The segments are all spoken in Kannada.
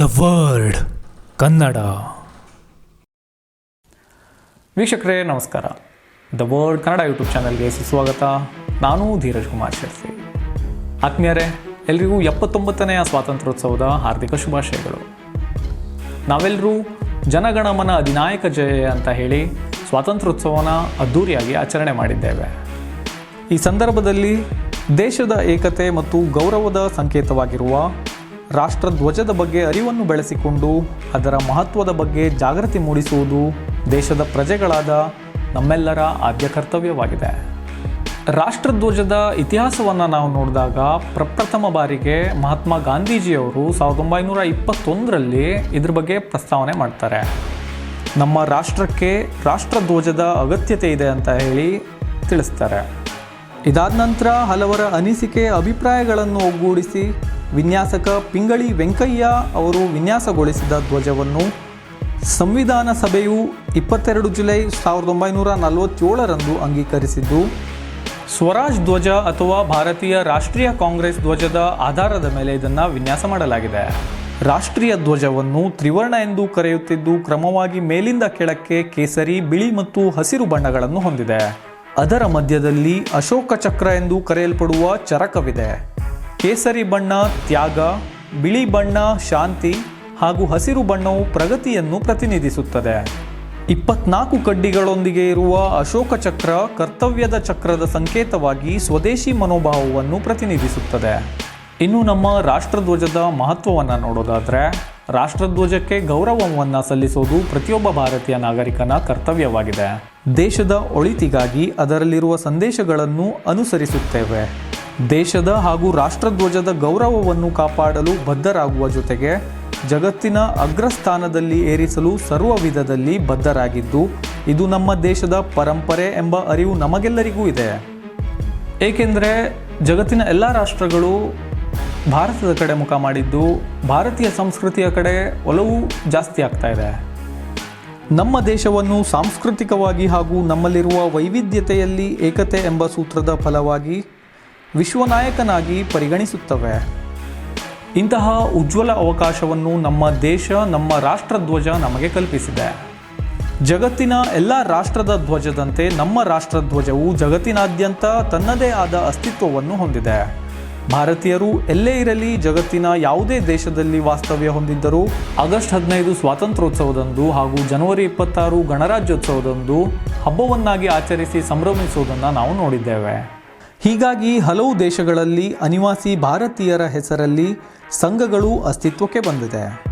The word. ಕನ್ನಡ. ವೀಕ್ಷಕರೇ, ನಮಸ್ಕಾರ. ದ ವರ್ಲ್ಡ್ ಕನ್ನಡ ಯೂಟ್ಯೂಬ್ ಚಾನಲ್ಗೆ ಸುಸ್ವಾಗತ. ನಾನು ಧೀರಜ್ ಕುಮಾರ್ ಶೆಟ್ಟಿ. ಆತ್ಮೀಯರೇ, ಎಲ್ರಿಗೂ ಎಪ್ಪತ್ತೊಂಬತ್ತನೆಯ ಸ್ವಾತಂತ್ರ್ಯೋತ್ಸವದ ಹಾರ್ದಿಕ ಶುಭಾಶಯಗಳು. ನಾವೆಲ್ಲರೂ ಜನಗಣಮನ ಅಧಿನಾಯಕ ಜಯ ಅಂತ ಹೇಳಿ ಸ್ವಾತಂತ್ರ್ಯೋತ್ಸವನ ಅದ್ಧೂರಿಯಾಗಿ ಆಚರಣೆ ಮಾಡಿದ್ದೇವೆ. ಈ ಸಂದರ್ಭದಲ್ಲಿ ದೇಶದ ಏಕತೆ ಮತ್ತು ಗೌರವದ ಸಂಕೇತವಾಗಿರುವ ರಾಷ್ಟ್ರಧ್ವಜದ ಬಗ್ಗೆ ಅರಿವನ್ನು ಬೆಳೆಸಿಕೊಂಡು ಅದರ ಮಹತ್ವದ ಬಗ್ಗೆ ಜಾಗೃತಿ ಮೂಡಿಸುವುದು ದೇಶದ ಪ್ರಜೆಗಳಾದ ನಮ್ಮೆಲ್ಲರ ಆದ್ಯ ಕರ್ತವ್ಯವಾಗಿದೆ. ರಾಷ್ಟ್ರಧ್ವಜದ ಇತಿಹಾಸವನ್ನು ನಾವು ನೋಡಿದಾಗ ಪ್ರಪ್ರಥಮ ಬಾರಿಗೆ ಮಹಾತ್ಮ ಗಾಂಧೀಜಿಯವರು ಸಾವಿರದ ಒಂಬೈನೂರ ಇಪ್ಪತ್ತೊಂದರಲ್ಲಿ ಇದ್ರ ಬಗ್ಗೆ ಪ್ರಸ್ತಾವನೆ ಮಾಡ್ತಾರೆ. ನಮ್ಮ ರಾಷ್ಟ್ರಕ್ಕೆ ರಾಷ್ಟ್ರಧ್ವಜದ ಅಗತ್ಯತೆ ಇದೆ ಅಂತ ಹೇಳಿ ತಿಳಿಸ್ತಾರೆ. ಇದಾದ ನಂತರ ಹಲವರ ಅನಿಸಿಕೆ, ಅಭಿಪ್ರಾಯಗಳನ್ನು ಒಗ್ಗೂಡಿಸಿ ವಿನ್ಯಾಸಕ ಪಿಂಗಳಿ ವೆಂಕಯ್ಯ ಅವರು ವಿನ್ಯಾಸಗೊಳಿಸಿದ ಧ್ವಜವನ್ನು ಸಂವಿಧಾನ ಸಭೆಯು ಇಪ್ಪತ್ತೆರಡು ಜುಲೈ ಸಾವಿರದ ಒಂಬೈನೂರ ನಲವತ್ತೇಳರಂದು ಅಂಗೀಕರಿಸಿದ್ದು, ಸ್ವರಾಜ್ ಧ್ವಜ ಅಥವಾ ಭಾರತೀಯ ರಾಷ್ಟ್ರೀಯ ಕಾಂಗ್ರೆಸ್ ಧ್ವಜದ ಆಧಾರದ ಮೇಲೆ ಇದನ್ನು ವಿನ್ಯಾಸ ಮಾಡಲಾಗಿದೆ. ರಾಷ್ಟ್ರೀಯ ಧ್ವಜವನ್ನು ತ್ರಿವರ್ಣ ಎಂದು ಕರೆಯುತ್ತಿದ್ದು, ಕ್ರಮವಾಗಿ ಮೇಲಿಂದ ಕೆಳಕ್ಕೆ ಕೇಸರಿ, ಬಿಳಿ ಮತ್ತು ಹಸಿರು ಬಣ್ಣಗಳನ್ನು ಹೊಂದಿದೆ. ಅದರ ಮಧ್ಯದಲ್ಲಿ ಅಶೋಕ ಚಕ್ರ ಎಂದು ಕರೆಯಲ್ಪಡುವ ಚರಕವಿದೆ. ಕೇಸರಿ ಬಣ್ಣ ತ್ಯಾಗ, ಬಿಳಿ ಬಣ್ಣ ಶಾಂತಿ ಹಾಗೂ ಹಸಿರು ಬಣ್ಣವು ಪ್ರಗತಿಯನ್ನು ಪ್ರತಿನಿಧಿಸುತ್ತದೆ. ಇಪ್ಪತ್ನಾಲ್ಕು ಕಡ್ಡಿಗಳೊಂದಿಗೆ ಇರುವ ಅಶೋಕ ಚಕ್ರ ಕರ್ತವ್ಯದ ಚಕ್ರದ ಸಂಕೇತವಾಗಿ ಸ್ವದೇಶಿ ಮನೋಭಾವವನ್ನು ಪ್ರತಿನಿಧಿಸುತ್ತದೆ. ಇನ್ನು ನಮ್ಮ ರಾಷ್ಟ್ರಧ್ವಜದ ಮಹತ್ವವನ್ನು ನೋಡೋದಾದರೆ, ರಾಷ್ಟ್ರಧ್ವಜಕ್ಕೆ ಗೌರವವನ್ನು ಸಲ್ಲಿಸೋದು ಪ್ರತಿಯೊಬ್ಬ ಭಾರತೀಯ ನಾಗರಿಕನ ಕರ್ತವ್ಯವಾಗಿದೆ. ದೇಶದ ಒಳಿತಿಗಾಗಿ ಅದರಲ್ಲಿರುವ ಸಂದೇಶಗಳನ್ನು ಅನುಸರಿಸುತ್ತೇವೆ. ದೇಶದ ಹಾಗೂ ರಾಷ್ಟ್ರಧ್ವಜದ ಗೌರವವನ್ನು ಕಾಪಾಡಲು ಬದ್ಧರಾಗುವ ಜೊತೆಗೆ ಜಗತ್ತಿನ ಅಗ್ರಸ್ಥಾನದಲ್ಲಿ ಏರಿಸಲು ಸರ್ವ ವಿಧದಲ್ಲಿ ಬದ್ಧರಾಗಿದ್ದು, ಇದು ನಮ್ಮ ದೇಶದ ಪರಂಪರೆ ಎಂಬ ಅರಿವು ನಮಗೆಲ್ಲರಿಗೂ ಇದೆ. ಏಕೆಂದರೆ ಜಗತ್ತಿನ ಎಲ್ಲ ರಾಷ್ಟ್ರಗಳು ಭಾರತದ ಕಡೆ ಮುಖ ಮಾಡಿದ್ದು, ಭಾರತೀಯ ಸಂಸ್ಕೃತಿಯ ಕಡೆ ಒಲವು ಜಾಸ್ತಿ ಆಗ್ತಾ ಇದೆ. ನಮ್ಮ ದೇಶವನ್ನು ಸಾಂಸ್ಕೃತಿಕವಾಗಿ ಹಾಗೂ ನಮ್ಮಲ್ಲಿರುವ ವೈವಿಧ್ಯತೆಯಲ್ಲಿ ಏಕತೆ ಎಂಬ ಸೂತ್ರದ ಫಲವಾಗಿ ವಿಶ್ವನಾಯಕನಾಗಿ ಪರಿಗಣಿಸುತ್ತವೆ. ಇಂತಹ ಉಜ್ವಲ ಅವಕಾಶವನ್ನು ನಮ್ಮ ದೇಶ, ನಮ್ಮ ರಾಷ್ಟ್ರಧ್ವಜ ನಮಗೆ ಕಲ್ಪಿಸಿದೆ. ಜಗತ್ತಿನ ಎಲ್ಲ ರಾಷ್ಟ್ರದ ಧ್ವಜದಂತೆ ನಮ್ಮ ರಾಷ್ಟ್ರಧ್ವಜವು ಜಗತ್ತಿನಾದ್ಯಂತ ತನ್ನದೇ ಆದ ಅಸ್ತಿತ್ವವನ್ನು ಹೊಂದಿದೆ. ಭಾರತೀಯರು ಎಲ್ಲೇ ಇರಲಿ ಜಗತ್ತಿನ ಯಾವುದೇ ದೇಶದಲ್ಲಿ ವಾಸ್ತವ್ಯ ಹೊಂದಿದ್ದರೂ, ಆಗಸ್ಟ್ ಹದಿನೈದು ಸ್ವಾತಂತ್ರ್ಯೋತ್ಸವದಂದು ಹಾಗೂ ಜನವರಿ ಇಪ್ಪತ್ತಾರು ಗಣರಾಜ್ಯೋತ್ಸವದಂದು ಹಬ್ಬವನ್ನಾಗಿ ಆಚರಿಸಿ ಸಂಭ್ರಮಿಸುವುದನ್ನು ನಾವು ನೋಡಿದ್ದೇವೆ. ಹೀಗಾಗಿ ಹಲವು ದೇಶಗಳಲ್ಲಿ ಅನಿವಾಸಿ ಭಾರತೀಯರ ಹೆಸರಲ್ಲಿ ಸಂಘಗಳು ಅಸ್ತಿತ್ವಕ್ಕೆ ಬಂದಿದೆ.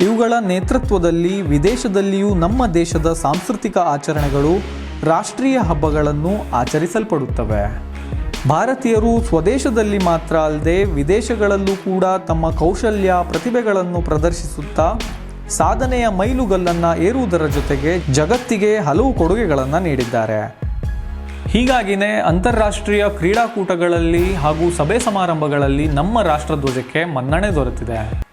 ಇವುಗಳ ನೇತೃತ್ವದಲ್ಲಿ ವಿದೇಶದಲ್ಲಿಯೂ ನಮ್ಮ ದೇಶದ ಸಾಂಸ್ಕೃತಿಕ ಆಚರಣೆಗಳು ರಾಷ್ಟ್ರೀಯ ಹಬ್ಬಗಳನ್ನು ಆಚರಿಸಲ್ಪಡುತ್ತವೆ. ಭಾರತೀಯರು ಸ್ವದೇಶದಲ್ಲಿ ಮಾತ್ರ ಅಲ್ಲದೆ ವಿದೇಶಗಳಲ್ಲೂ ಕೂಡ ತಮ್ಮ ಕೌಶಲ್ಯ ಪ್ರತಿಭೆಗಳನ್ನು ಪ್ರದರ್ಶಿಸುತ್ತಾ ಸಾಧನೆಯ ಮೈಲುಗಲ್ಲನ್ನು ಏರುವುದರ ಜೊತೆಗೆ ಜಗತ್ತಿಗೆ ಹಲವು ಕೊಡುಗೆಗಳನ್ನು ನೀಡಿದ್ದಾರೆ. ಹೀಗಾಗಿನೇ ಅಂತಾರಾಷ್ಟ್ರೀಯ ಕ್ರೀಡಾಕೂಟಗಳಲ್ಲಿ ಹಾಗೂ ಸಭೆ ಸಮಾರಂಭಗಳಲ್ಲಿ ನಮ್ಮ ರಾಷ್ಟ್ರಧ್ವಜಕ್ಕೆ ಮನ್ನಣೆ ದೊರೆತಿದೆ.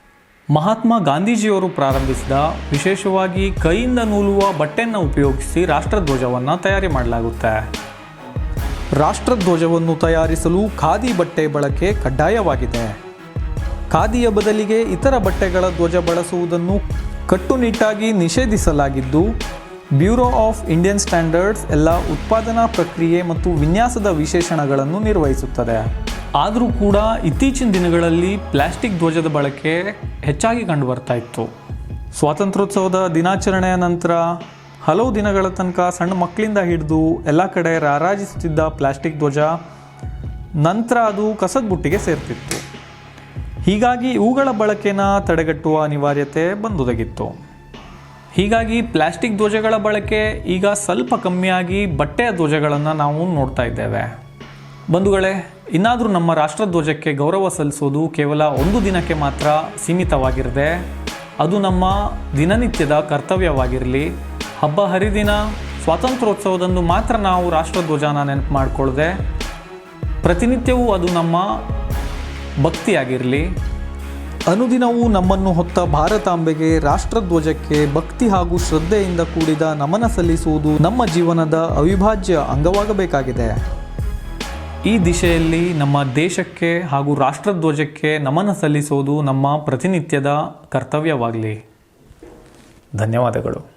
ಮಹಾತ್ಮ ಗಾಂಧೀಜಿಯವರು ಪ್ರಾರಂಭಿಸಿದ ವಿಶೇಷವಾಗಿ ಕೈಯಿಂದ ನೂಲುವ ಬಟ್ಟೆಯನ್ನು ಉಪಯೋಗಿಸಿ ರಾಷ್ಟ್ರಧ್ವಜವನ್ನು ತಯಾರಿ ಮಾಡಲಾಗುತ್ತೆ. ರಾಷ್ಟ್ರಧ್ವಜವನ್ನು ತಯಾರಿಸಲು ಖಾದಿ ಬಟ್ಟೆ ಬಳಕೆ ಕಡ್ಡಾಯವಾಗಿದೆ. ಖಾದಿಯ ಬದಲಿಗೆ ಇತರ ಬಟ್ಟೆಗಳ ಧ್ವಜ ಬಳಸುವುದನ್ನು ಕಟ್ಟುನಿಟ್ಟಾಗಿ ನಿಷೇಧಿಸಲಾಗಿದ್ದು ಬ್ಯೂರೋ ಆಫ್ ಇಂಡಿಯನ್ ಸ್ಟ್ಯಾಂಡರ್ಡ್ಸ್ ಎಲ್ಲ ಉತ್ಪಾದನಾ ಪ್ರಕ್ರಿಯೆ ಮತ್ತು ವಿನ್ಯಾಸದ ವಿಶೇಷಣಗಳನ್ನು ನಿರ್ವಹಿಸುತ್ತದೆ. ಆದರೂ ಕೂಡ ಇತ್ತೀಚಿನ ದಿನಗಳಲ್ಲಿ ಪ್ಲಾಸ್ಟಿಕ್ ಧ್ವಜದ ಬಳಕೆ ಹೆಚ್ಚಾಗಿ ಕಂಡುಬರ್ತಾ ಇತ್ತು. ಸ್ವಾತಂತ್ರ್ಯೋತ್ಸವದ ದಿನಾಚರಣೆಯ ನಂತರ ಹಲವು ದಿನಗಳ ತನಕ ಸಣ್ಣ ಮಕ್ಕಳಿಂದ ಹಿಡಿದು ಎಲ್ಲ ಕಡೆ ರಾರಾಜಿಸುತ್ತಿದ್ದ ಪ್ಲಾಸ್ಟಿಕ್ ಧ್ವಜ ನಂತರ ಅದು ಕಸದ ಬುಟ್ಟಿಗೆ ಸೇರ್ತಿತ್ತು. ಹೀಗಾಗಿ ಇವುಗಳ ಬಳಕೆನ ತಡೆಗಟ್ಟುವ ಅನಿವಾರ್ಯತೆ ಬಂದೊದಗಿತ್ತು. ಹೀಗಾಗಿ ಪ್ಲಾಸ್ಟಿಕ್ ಧ್ವಜಗಳ ಬಳಕೆ ಈಗ ಸ್ವಲ್ಪ ಕಮ್ಮಿಯಾಗಿ ಬಟ್ಟೆಯ ಧ್ವಜಗಳನ್ನು ನಾವು ನೋಡ್ತಾ ಇದ್ದೇವೆ. ಬಂಧುಗಳೇ, ಇನ್ನಾದರೂ ನಮ್ಮ ರಾಷ್ಟ್ರಧ್ವಜಕ್ಕೆ ಗೌರವ ಸಲ್ಲಿಸೋದು ಕೇವಲ ಒಂದು ದಿನಕ್ಕೆ ಮಾತ್ರ ಸೀಮಿತವಾಗಿರದೆ, ಅದು ನಮ್ಮ ದಿನನಿತ್ಯದ ಕರ್ತವ್ಯವಾಗಿರಲಿ. ಹಬ್ಬ ಹರಿದಿನ, ಸ್ವಾತಂತ್ರ್ಯೋತ್ಸವದಂದು ಮಾತ್ರ ನಾವು ರಾಷ್ಟ್ರಧ್ವಜನ ನೆನಪು ಮಾಡಿಕೊಳ್ಳದೆ ಪ್ರತಿನಿತ್ಯವೂ ಅದು ನಮ್ಮ ಭಕ್ತಿಯಾಗಿರಲಿ. ಅನುದಿನವೂ ನಮ್ಮನ್ನು ಹೊತ್ತ ಭಾರತಾಂಬೆಗೆ ರಾಷ್ಟ್ರಧ್ವಜಕ್ಕೆ ಭಕ್ತಿ ಹಾಗೂ ಶ್ರದ್ಧೆಯಿಂದ ಕೂಡಿದ ನಮನ ಸಲ್ಲಿಸುವುದು ನಮ್ಮ ಜೀವನದ ಅವಿಭಾಜ್ಯ ಅಂಗವಾಗಬೇಕಾಗಿದೆ. ಈ ದಿಶೆಯಲ್ಲಿ ನಮ್ಮ ದೇಶಕ್ಕೆ ಹಾಗೂ ರಾಷ್ಟ್ರಧ್ವಜಕ್ಕೆ ನಮನ ಸಲ್ಲಿಸುವುದು ನಮ್ಮ ಪ್ರತಿನಿತ್ಯದ ಕರ್ತವ್ಯವಾಗಲಿ. ಧನ್ಯವಾದಗಳು.